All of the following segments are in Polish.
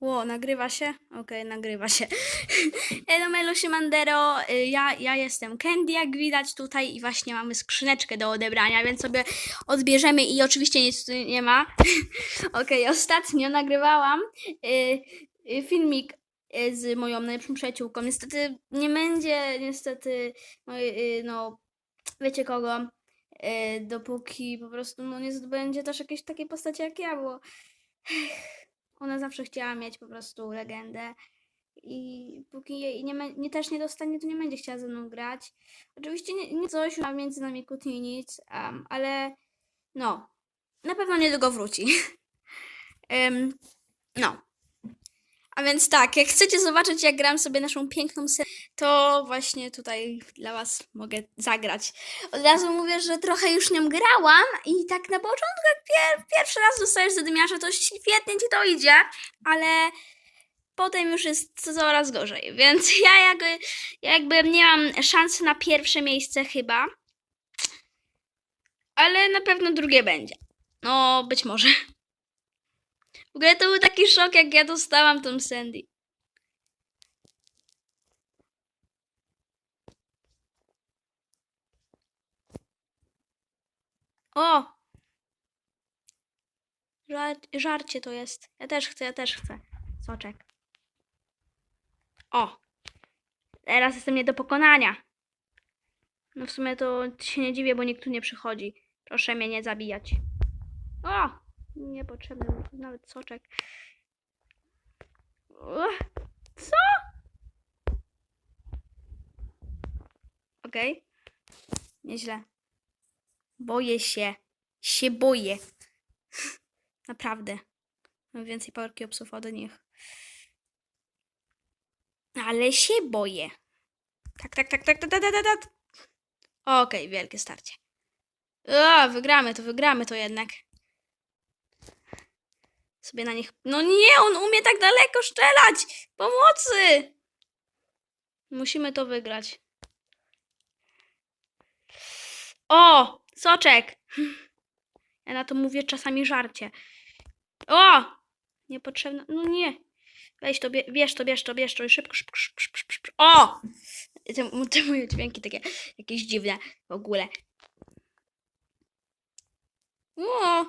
Ło, nagrywa się? Okej, nagrywa się. Elo, Melo, Mandero, ja, ja jestem Candy, jak widać tutaj i właśnie mamy skrzyneczkę do odebrania, więc sobie odbierzemy i oczywiście nic tu nie ma. Okej, ostatnio nagrywałam y, y, filmik y, z moją najlepszą przyjaciółką. Niestety nie będzie, niestety, y, no, wiecie kogo, y, dopóki po prostu no, nie zdobędzie też jakiejś takiej postaci jak ja, bo ona zawsze chciała mieć po prostu legendę. I póki jej nie, nie też nie dostanie, to nie będzie chciała ze mną grać. Oczywiście nie, nie coś ma między nami kłótni nic, em, ale no, na pewno niedługo wróci. Em, no. A więc tak, jak chcecie zobaczyć, jak gram sobie naszą piękną serię, to właśnie tutaj dla Was mogę zagrać. Od razu mówię, że trochę już nią grałam i tak na początku, jak pier- pierwszy raz dostajesz zadymiarza, to świetnie Ci to idzie, ale potem już jest coraz gorzej, więc ja jakby, ja jakby nie mam szansy na pierwsze miejsce chyba, ale na pewno drugie będzie. No, być może. W ogóle to był taki szok, jak ja dostałam tą Sandy. O! Żar żarcie to jest. Ja też chcę, ja też chcę. Soczek. O! Teraz jestem nie do pokonania. No w sumie to się nie dziwię, bo nikt tu nie przychodzi. Proszę mnie nie zabijać. O! Niepotrzebny nawet soczek. Uch, Co? Okej. Nieźle. Boję się. Się boję. Naprawdę. Mam więcej power cubesów od nich. Ale się boję. Tak, tak, tak, tak, tak, tak, tak, tak. Okej, wielkie starcie. O, wygramy to, wygramy to jednak. Sobie na nich... No nie, on umie tak daleko strzelać! Pomocy! Musimy to wygrać. O! Soczek! Ja na to mówię czasami żarcie. O! Niepotrzebne. No nie. Weź to, bie- bierz to, bierz to, bierz to i szybko, szybko, szybko, szybko, szybko. O! Te, te moje dźwięki takie jakieś dziwne w ogóle. O!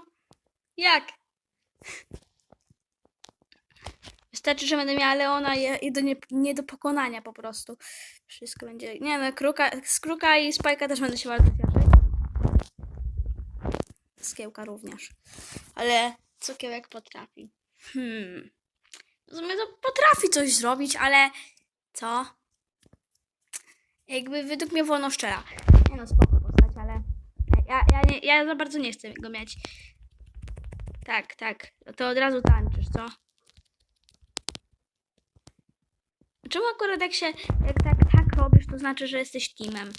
Jak? Wystarczy, że będę miała Leona i, do nie, nie do pokonania po prostu. Wszystko będzie... Nie no, kruka, z Kruka i Spajka też będę się bardzo. Skiełka również. Ale cukiełek potrafi. Hmm. W sumie to potrafi coś zrobić, ale co? Jakby według mnie wolno szczera. Nie no, spoko postać, ale ja, ja, nie, ja za bardzo nie chcę go mieć. Tak, tak. To od razu tańczysz, co? Czemu akurat jak się, jak tak, tak robisz, to znaczy, że jesteś teamem?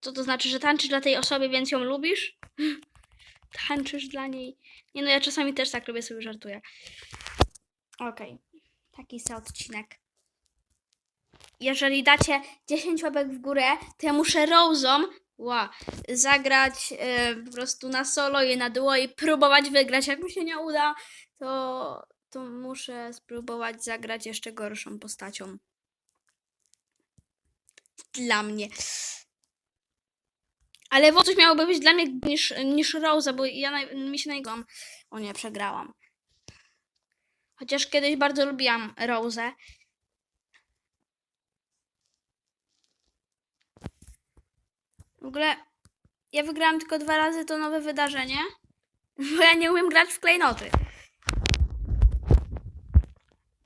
Co to znaczy, że tańczysz dla tej osoby, więc ją lubisz? Tańczysz dla niej. Nie no, ja czasami też tak robię, sobie żartuję. Okej. Taki se odcinek. Jeżeli dacie 10 łapek w górę, to ja muszę Rose'om ła, zagrać po prostu na solo i na duo i próbować wygrać. Jak mi się nie uda, to, to muszę spróbować zagrać jeszcze gorszą postacią. Dla mnie. Ale wo coś miałoby być dla mnie niż, niż Rosa, bo ja naj, mi się najgłam. O nie, przegrałam. Chociaż kiedyś bardzo lubiłam Rosę. W ogóle ja wygrałam tylko dwa razy to nowe wydarzenie, bo ja nie umiem grać w klejnoty.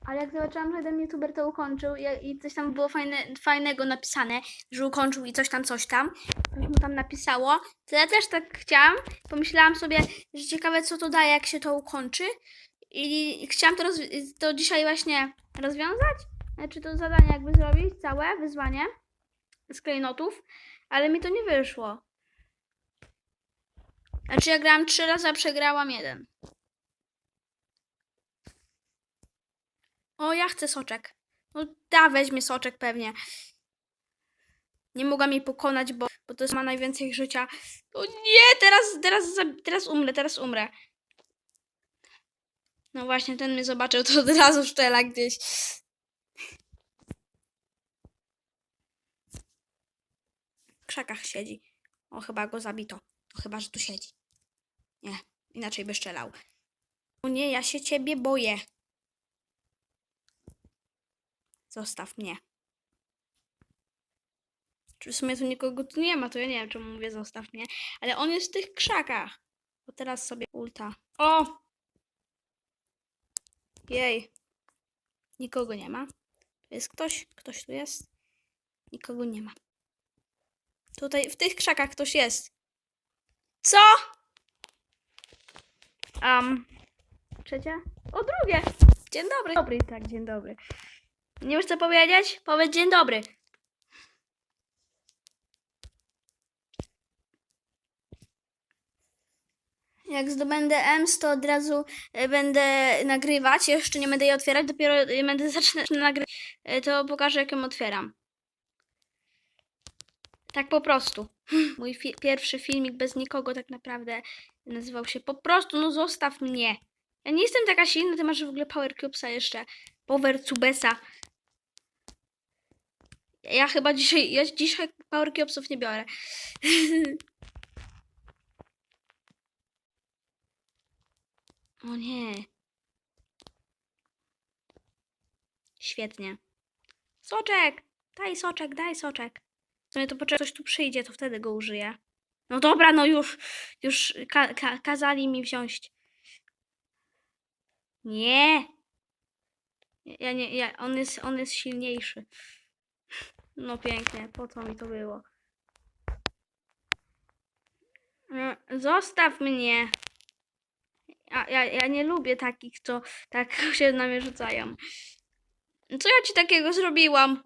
Ale jak zobaczyłam, że jeden youtuber to ukończył i, i coś tam było fajne, fajnego napisane, że ukończył i coś tam, coś tam, coś mu tam napisało, to ja też tak chciałam. Pomyślałam sobie, że ciekawe co to daje, jak się to ukończy. I chciałam to, to dzisiaj właśnie rozwiązać. Znaczy to zadanie jakby zrobić, całe wyzwanie z klejnotów, ale mi to nie wyszło. Znaczy ja grałam trzy razy, a przegrałam jeden. O, ja chcę soczek. No da, weźmie soczek pewnie. Nie mogłam jej pokonać, bo, bo to jest, ma najwięcej życia. O nie, teraz, teraz, teraz umrę, teraz umrę. No właśnie, ten mnie zobaczył, to od razu szczela gdzieś. W krzakach siedzi. O, chyba go zabito. To chyba, że tu siedzi. Nie, inaczej by strzelał. O nie, ja się ciebie boję. Zostaw mnie. Czy w sumie tu nikogo tu nie ma, to ja nie wiem, czemu mówię zostaw mnie. Ale on jest w tych krzakach. Bo teraz sobie ulta. O! Jej. Nikogo nie ma. Tu jest ktoś? Ktoś tu jest? Nikogo nie ma. Tutaj, w tych krzakach ktoś jest. Co? Um, trzecie? O, drugie! Dzień dobry. Dobry, tak, dzień dobry. Nie co powiedzieć? Powiedz dzień dobry. Jak zdobędę EMS, to od razu e, będę nagrywać. Jeszcze nie będę jej otwierać, dopiero będę zaczynać nagrywać. e, To pokażę, jak ją otwieram. Tak po prostu. Mój fi- pierwszy filmik bez nikogo tak naprawdę nazywał się po prostu, no zostaw mnie. Ja nie jestem taka silna, ty masz w ogóle Power Cubesa jeszcze. Power Cubesa. Ja chyba dzisiaj, ja dzisiaj Power Cubesów nie biorę. O nie. Świetnie. Soczek! Daj soczek, daj soczek. W sumie to poczekaj, ktoś tu przyjdzie, to wtedy go użyję. No dobra, no już, już ka ka kazali mi wziąć. Nie. Ja nie, ja, on jest, on jest silniejszy. No pięknie, po co mi to było? No, Zostaw mnie. Ja, ja, ja nie lubię takich, co tak się na mnie rzucają. Co ja ci takiego zrobiłam?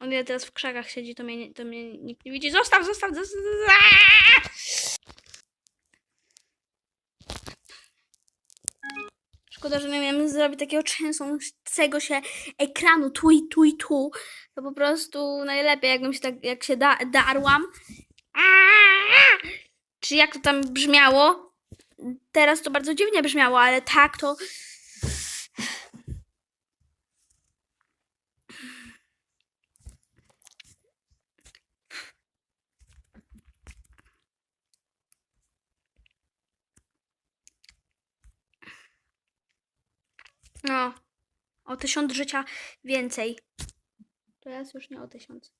On ja teraz w krzakach siedzi, to mnie, nie- to mnie nikt nie widzi. Zostaw, zostaw, zostaw. Szkoda, że nie miałem zrobić takiego trzęsącego się ekranu tu i tu i tu. To po prostu najlepiej, jakbym się tak, jak się da, darłam. Czy jak to tam brzmiało? Teraz to bardzo dziwnie brzmiało, ale tak to. No, o tysiąc życia więcej. Jest już nie o tysiąc.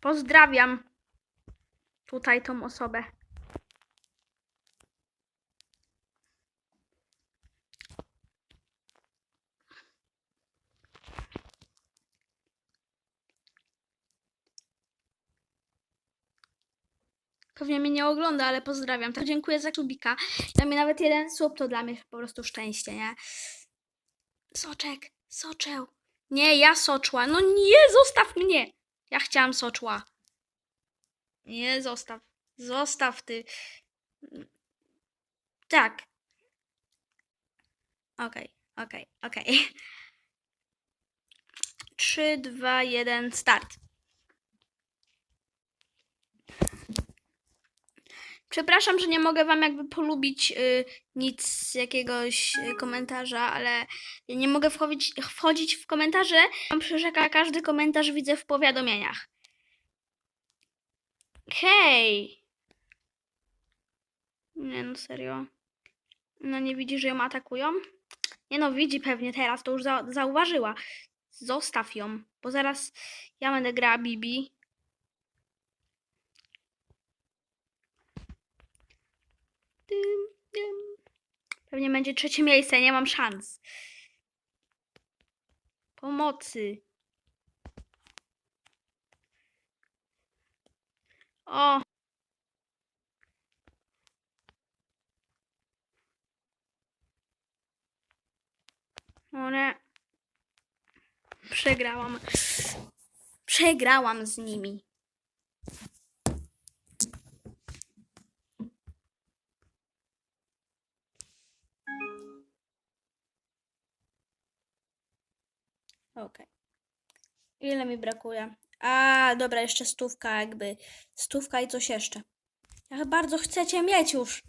Pozdrawiam tutaj tą osobę. Pewnie mnie nie ogląda, ale pozdrawiam. To dziękuję za subika. Dla mnie nawet jeden sub to dla mnie po prostu szczęście, nie? Soczek, soczeł. Nie, ja soczła. No nie, zostaw mnie. Ja chciałam soczła. Nie, zostaw. Zostaw ty. Tak. Okej, okej, okej. Trzy, dwa, jeden, start. Przepraszam, że nie mogę wam jakby polubić y, nic jakiegoś y, komentarza, ale nie mogę wchodzić, wchodzić w komentarze. Mam przyrzeka, każdy komentarz widzę w powiadomieniach. Hej! Nie no, serio. No nie widzi, że ją atakują? Nie no, widzi pewnie teraz, to już za, zauważyła. Zostaw ją, bo zaraz ja będę grała Bibi. Pewnie będzie trzecie miejsce, nie mam szans. Pomocy. O! One. Przegrałam. Przegrałam z nimi. Ile mi brakuje? A, dobra, jeszcze stówka jakby. Stówka i coś jeszcze. Ja bardzo chcecie mieć już.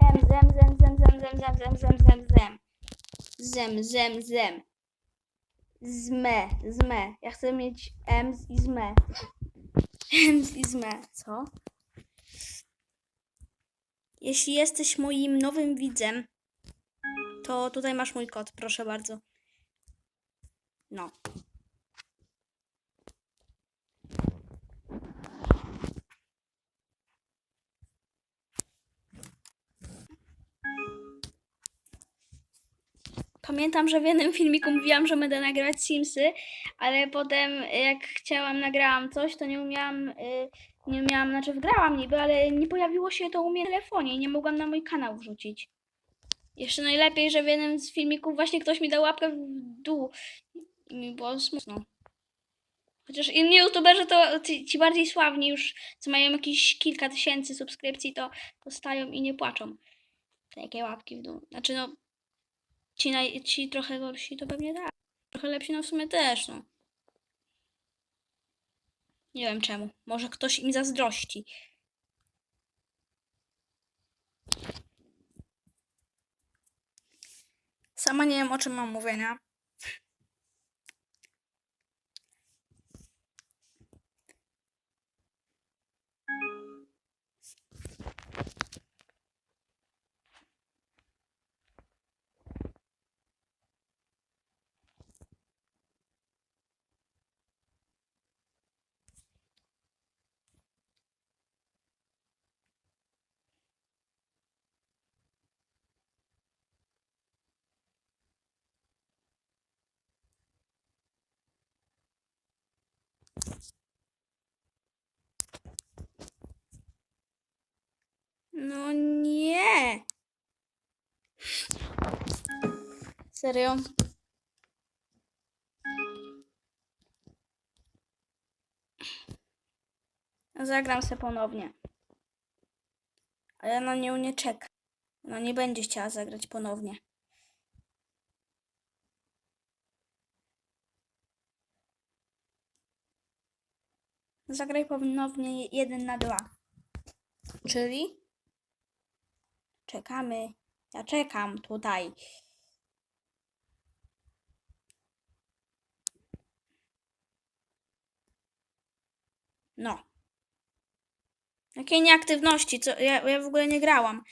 Zem, zem, zem, zem, zem, zem, zem, zem, zem, zem, zem. Zem, zem, zem. Zme, zme. Ja chcę mieć ems i zme. Ems i zme. Co? Jeśli jesteś moim nowym widzem, to tutaj masz mój kod, proszę bardzo. No. Pamiętam, że w jednym filmiku mówiłam, że będę nagrywać Simsy, ale potem jak chciałam, nagrałam coś, to nie umiałam, y, nie umiałam, znaczy wgrałam niby, ale nie pojawiło się to u mnie w telefonie i nie mogłam na mój kanał wrzucić. Jeszcze najlepiej, że w jednym z filmików właśnie ktoś mi dał łapkę w dół mi było smutno. Chociaż inni youtuberzy to ci, ci bardziej sławni już, co mają jakieś kilka tysięcy subskrypcji, to dostają i nie płaczą. Takie łapki w dół. Znaczy no, ci, naj, ci trochę gorsi to pewnie tak. Trochę lepsi no w sumie też, no. Nie wiem czemu. Może ktoś im zazdrości. Sama nie wiem o czym mam mówienia. No nie. Serio? Zagram se ponownie. Ale na nią nie czeka. Ona nie będzie chciała zagrać ponownie. Zagraj ponownie jeden na dwa. Czyli? Czekamy. Ja czekam tutaj. No. Jakiej nieaktywności? Co? Ja, ja w ogóle nie grałam.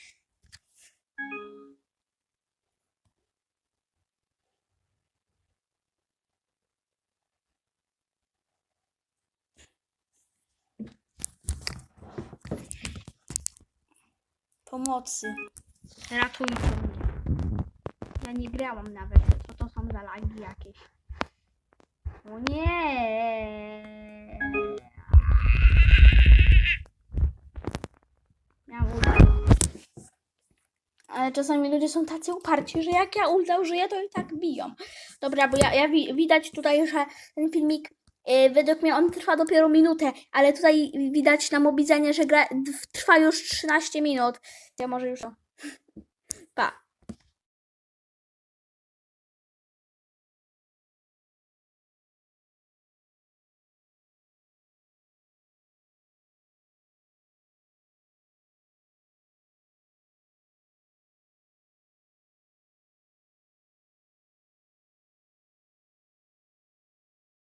Pomocy. Ratujcie mnie. Ja nie grałam nawet. Co to są za lagi jakieś? O nie! Miałam ulta. Ale czasami ludzie są tacy uparci, że jak ja ulta użyję, to i tak biją. Dobra, bo ja, ja wi- widać tutaj, że ten filmik według mnie on trwa dopiero minutę, ale tutaj widać na mobidzenie, że gra, trwa już 13 minut. Ja może już. Pa.